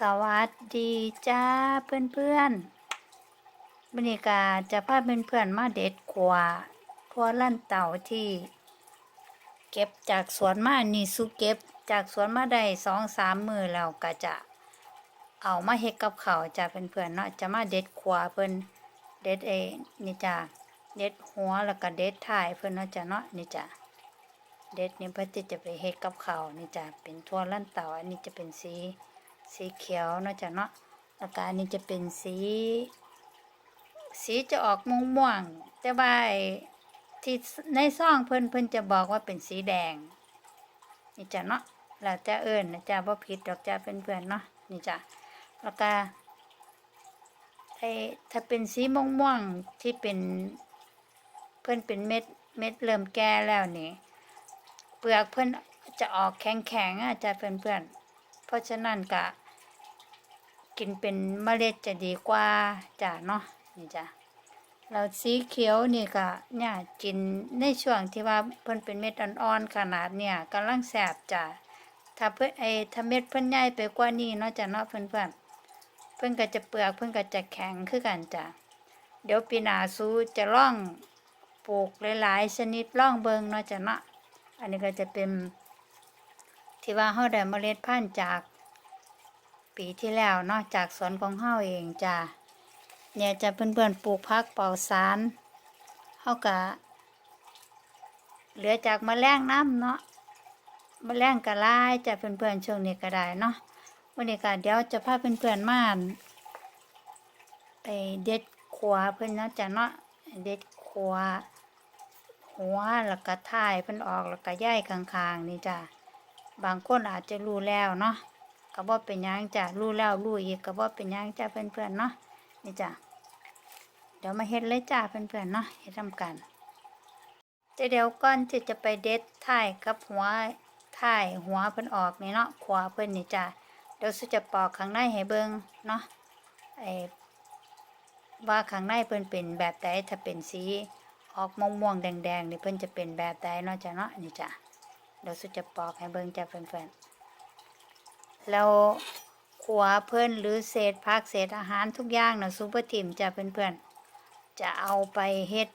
สวัสดีจ้าเพื่อนเพื่อนบรรยากาศจะพาเพื่อนเพื่อนมาเด็ดขวาทั่วลั่นเต่าที่ เก็บจากสวนมานี่สุเก็บจากสวนมาได้สองสามมือแล้วก็จะเอามาเฮ็ดกับเขาจ้าเพื่อนเพื่อนเนาะจะมาเด็ดขวาเพิ่อนเด็ดเอนี่จ้าเด็ดหัวแล้วก็เด็ดท้ายเพิ่อนเนาะจ้าเนาะนี่จ้าเด็ดนี่เพื่อที่จะไปเฮ็ดกับเขานี่จ้ะเป็นทั่วลั่นเต่าอันนี้จะเป็นสี สีเขียวเนาะจ้ะเนาะแล้วก็อันนี้จะเป็นสี สีจะออกม่วงม่วงแต่ว่าที่ในซองเพิ่นเพิ่นจะบอกว่าเป็นสีแดง นี่จ้ะเนาะแล้วจะเอิ้นะจ้ะบ่ผิดดอกจ้ะเพื่อนๆเนาะนี่จ้ะแล้วก็ไอ้ถ้าเป็นสีม่วงม่วงที่เป็นเพิ่นเป็นเม็ดเม็ดเริ่มแก่แล้วนี่เปลือกเพื่อนจะออกแข็งๆอาจจะเพื่อนๆ เพราะฉะนั้นก็กินเป็นเมล็ดจะดีกว่าจ้ะเนาะนี่จ้ะเราสีเขียวนี่ก็เนี่ยกินในช่วงที่ว่าเพิ่นเป็นเม็ดอ่อนๆขนาดเนี่ยกำลังแสบจ้ะถ้าเพิ่นไอ้ถ้าเม็ดเพิ่นใหญ่ไปกว่านี้เนาะจ้ะเนาะเพื่อนๆเพิ่นก็จะเปลือกเพิ่นก็จะแข็งคือกันจ้ะเดี๋ยวปีหนาซูจะล่องปลูกหลายๆชนิดล่องเบิงเนาะจ้ะเนาะอันนี้ก็จะเป็น ที่ว่าเฮาได้เมล็ดพันธุ์จาก ปีที่แล้วเนาะจากสวนของเฮาเองจ้ะเนี่ยจะเพื่อนๆปลูกพักเป่าสารเฮาก็เหลือจากแมลงน้ำเนาะแมลงกระลายจะเพื่อนๆช่วงนี้ก็ได้เนาะวันนี้ก็เดี๋ยวจะพาเพื่อนๆมาไปเด็ดขวาเพิ่อนเนาะจ้ะเนาะเด็ดขวาหัวแล้วก็ท้ายเพิ่อนออกแล้วก็ย่ายข้างๆนี่จ้ะ บางคนอาจจะรู้แล้วเนาะก็บ่เป็นยังจ้ะรู้แล้วรู้อีกก็บ่เป็นยังจ้ะเพื่อนๆเนาะนี่จ้ะเดี๋ยวมาเฮ็ดเลยจ้ะเพื่อนๆเนาะเฮ็ดทำกันแต่เดี๋ยวก่อนที่จะไปเด็ดท้ายกับหัวท้ายหัวเพิ่นออกนี่เนาะขวาเพิ่นนี่จ้ะเดี๋ยวสุจะปอกข้างในให้เบิ่งเนาะไอ้ว่าข้างในเพิ่นเป็นแบบใดถ้าเป็นสีออกม่วงม่วงๆแดงๆนี่เพิ่นจะเป็นแบบใดเนาะจ้ะเนาะนี่จ้ะ เดี๋ยวสุดจะปอกให้เบิ่งจะเพื่อนๆแล้วขัวเพิ่อนหรือเศษผักเศษอาหารทุกอย่างน่ะซุปเปอร์ทีมจ้ะเพื่อนๆ จะเอาไปเฮ็ด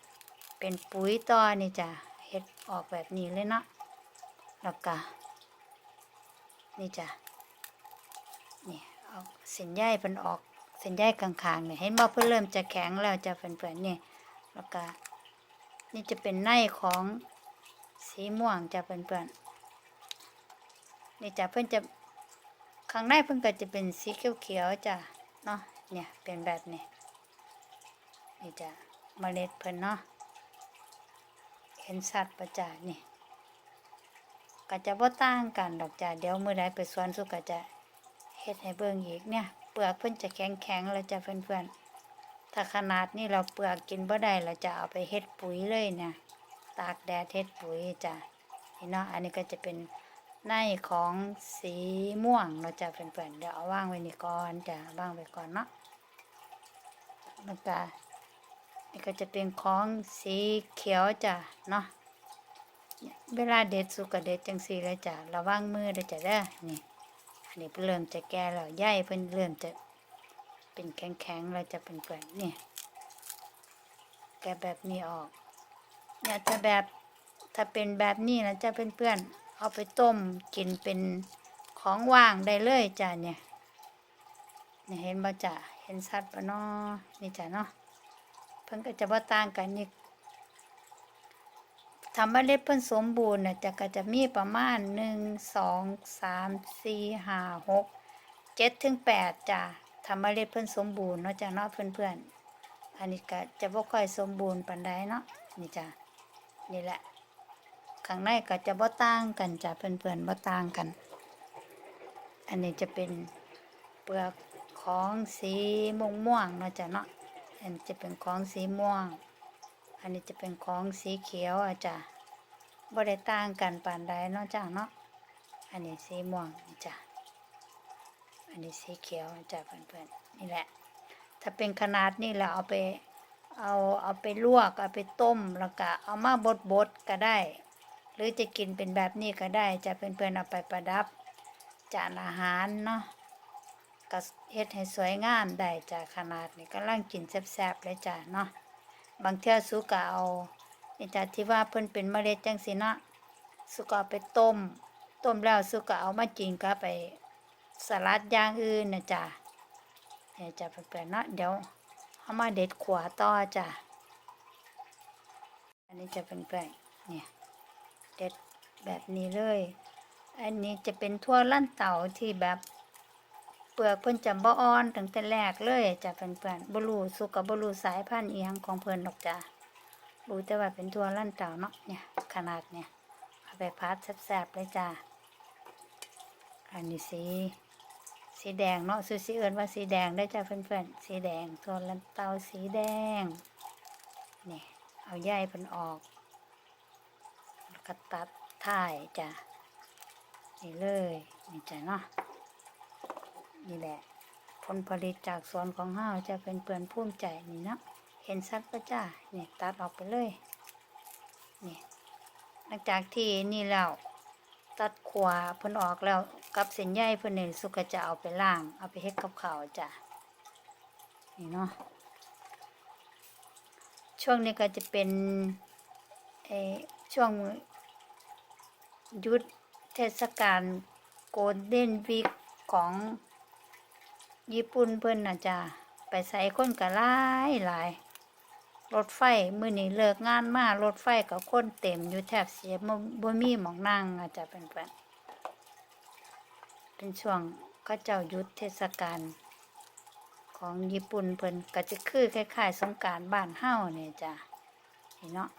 เป็นปุ๋ยต่อนี่จ้ะเฮ็ดออกแบบนี้เลยเนาะแล้วก็นี่จ้ะนี่เอาเส้นใยเพิ่นออกเส้นใยข้างๆนี่ยเห็นบ่เพิ่นเริ่มจะแข็งแล้วจ้ะเพื่อนๆนี่แล้วก็นี่จะเป็นในของ สีม่วงจะเพื่อนๆนี่จะเพื่อนจะข้างในเพื่อนก็จะเป็นสีเขียวๆจ้ะเนาะเนี่ยเป็นแบบนี้นี่จะเมล็ดเพื่อนเนาะเห็นสัตว์ประจานี่ก็จะบ่ต่างกันดอกจ้ะเดี๋ยวมื้อใดไปสวนสุก็จะเฮ็ดให้เบิ่งอีกเนี่ยเปลือกเพิ่นจะแข็งๆแล้วจ้ะเพื่อนๆถ้าขนาดนี้เราเปลือกกินบ่ได้เราจะเอาไปเฮ็ดปุ๋ยเลยเนี่ย ตากแดดเฮ็ดปุ๋ยจ้ะนี่เนาะอันนี้ก็จะเป็นในของสีม่วงเราจะเป็นเพื่อนๆเดี๋ยวเอาว่างไว้นี่ก่อนจ้ะว่างไว้ก่อนเนาะแล้วก็นี่ก็จะเป็นของสีเขียวจ้ะเนาะเวลาเด็ดสุกก็เด็ดจังสีเลยจ้ะระวังมือเด้อจ้ะเด้อนี่อันนี้เพิ่เริ่มจะแก่แล้วใยเพิ่นเริ่มจะเป็นแข็งๆเราจะเป็นเปลือนนี่แกแบบนี้ออก เนี่ยถ้าแบบถ้าเป็นแบบนี้นะจะเป็นเพื่อนๆเอาไปต้มกินเป็นของว่างได้เลยจ้ะเนี่ยเนี่ยเห็นบ่จ้ะเห็นสัตว์ปะเนาะนี่จ้ะเนาะเพิ่นก็จะบ่ต่างกันนี่ทำเมล็ดเพิ่นสมบูรณ์น่ะจะก็จะมีประมาณหนึ่งสองสามสี่ห้าหกเจ็ดถึงแปดจ้ะทำเมล็ดเพิ่นสมบูรณ์เนาะจ้ะเนาะเพื่อนๆอันนี้ก็จะบ่ค่อยสมบูรณ์ปานใดเนาะนี่จ้ะ นี่แหละ ข้างในก็จะบ่ต่างกันจ้ะเพื่อนๆบ่ต่างกัน อันนี้จะเป็นเปลือกของสีม่วงม่วงเนาะจ้ะเนาะ อันจะเป็นของสีม่วง อันนี้จะเป็นของสีเขียวอะจ้ะบ่ได้ต่างกันปานใดเนาะจ้ะเนาะ อันนี้สีม่วงจ้ะ อันนี้สีเขียวจ้ะเพื่อนๆนี่แหละ ถ้าเป็นขนาดนี้เราเอาไป เอาเอาไปลวกเอาไปต้มแล้วก็เอามาบดบดๆก็ได้ หรือจะกินเป็นแบบนี้ก็ได้ จะเพื่อนๆเอาไปประดับจานอาหารเนาะก็เฮ็ดให้สวยงามได้จ้ะขนาดนี้กำลังกินแซ่บๆเลยจ้ะเนาะบางเทื่อสุกเอานี่จ้ะที่ว่าเพิ่นเป็นเมล็ดจังซี่เนะสุกเอาไปต้ม ต้มแล้วสุกเอามากินกับไปสลัดอย่างอื่นนะจ้ะเนี่ยจะเพื่อนๆเนาะเดี๋ยว เอามาเด็ดขวาต่อจ้ะ อันนี้จะเป็นแปลงเนี่ยเด็ดแบบนี้เลย อันนี้จะเป็นทั่วลั่นเต่าที่แบบเปลือกเพิ่นจะบ่อ่อนตั้งแต่แรกเลยจะเป็นเพื่อนๆบ่รู้สุกับบ่รู้สายพันธุ์อียงของเพิ่นดอกจ้ะรู้แต่ว่าเป็นทั่วลั่นเต่าเนาะเนี่ยขนาดเนี่ยเอาไปพัดแซ่บๆเลยจ้ะอันนี้สี สีแดงเนาะซื้อสีเอิ้นว่าสีแดงได้จ้ะเพื่อนๆสีแดงทั่วลันเตาสีแดงนี่เอาใยเพิ่นออกแล้วก็ตัดท้ายจ้ะนี่เลยนี่จ้ะเนาะนี่แหละผลผลิตจากสวนของเฮาจะเป็นเปือนภูมิใจนี่เนาะเห็นชัดปะจ้านี่ตัดออกไปเลยนี่หลังจากที่นี่แล้ว ตัดขวาเพิ่นออกแล้วกับเส้นใยเพิ่นนี่สุกจะเอาไปล้าง เอาไปเฮ็ดกับข้าวจ้ะนี่เนาะช่วงนี้ก็จะเป็นเอช่วงยุดเทศกาลโกลเด้นวีคของญี่ปุ่นเพิ่นนะจ้ะไปใส่คนก็หลายหลาย รถไฟมื้อนี้เลิกงานมารถไฟก็คนเต็มอยู่แทบเสียบ่มีหมองนั่งอะจ้ะเพิ่นเป็นช่วงเขาเจ้ายุดเทศกาลของญี่ปุ่นเพิ่นก็จะคือคล้ายๆสงกานต์บ้านเฮาเนี่ยจ้ะนี่เนาะ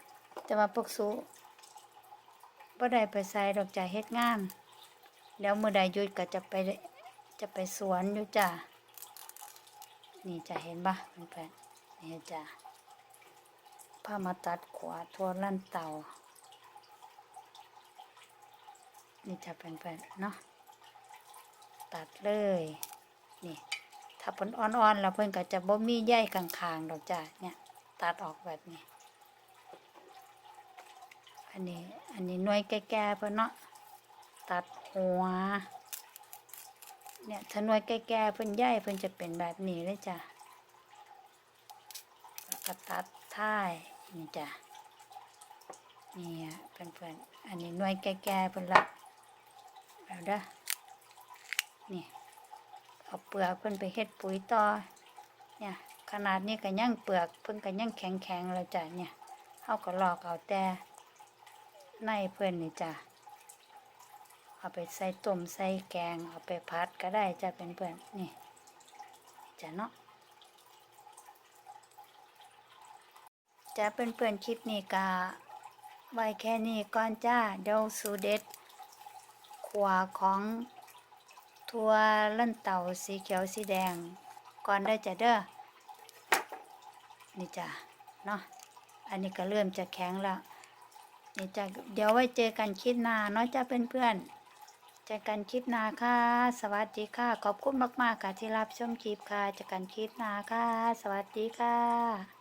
แต่ว่าพวกสูบ่ได้ไปใส่ดอกจ้าเฮ็ดงาน แล้วมื้อใดยุดก็จะไปจะไปสวนอยู่จ้านี่จะเห็นปะเพื่อนๆนี่จ้าพามาตัดขวาทั่วลั่นเตา นี่จะเป็นเพื่นๆเนาะ ตัดเลย นี่ ถ้าเพิ่นอ่อนๆ แล้วเพิ่นก็จะบ่มีใยกลางๆดอกจ้าเนี่ย ตัดออกแบบนี้ อันนี้ อันนี้หน่วยแก่ๆเพื่อนเนาะ ตัดหัว เนี่ย ถ้าหน่วยแก่ๆเพื่อนใหญ่เพื่อนจะเป็นแบบนี้เลยจ้ะตัดท้าย นี่จ้ะนี่อะเพื่อนๆอันนี้หน่วยแก่ๆเพื่อนละแล้วเด้อนี่เอาเปลือกเพื่อนไปเฮ็ดปุ๋ยต่อเนี่ยขนาดนี้ก็ยังเปลือกเพิ่นก็ยังแข็งๆแล้วจ้ะเนี่ยเขาก็ลอกเอาแต่ในเพื่อนนี่จ้ะเอาไปใส่ต้มใส่แกง เอาไปพัดก็ได้จ้ะเป็นเพื่อนนี่จ้ะเนาะ จะเป็นเพื่อนๆคลิปนี้กะไว้แค่นี้ก่อนจ้าเดี๋ยวสูเด็ดขวาของทัวลั่นเต่าสีเขียวสีแดง ก่อนได้จ้ะเด้อนี่จ้ะเนาะอันนี้ก็เริ่มจะแข็งแล้วนี่จ้ะเดี๋ยวไว้เจอกันคลิปหน้าเนาะจ้าเพื่อนๆเจอกันคลิปหน้าค่ะ สวัสดีค่ะ ขอบคุณมากๆค่ะที่รับชมคลิปค่ะเจอกันคลิปหน้าค่ะ สวัสดีค่ะ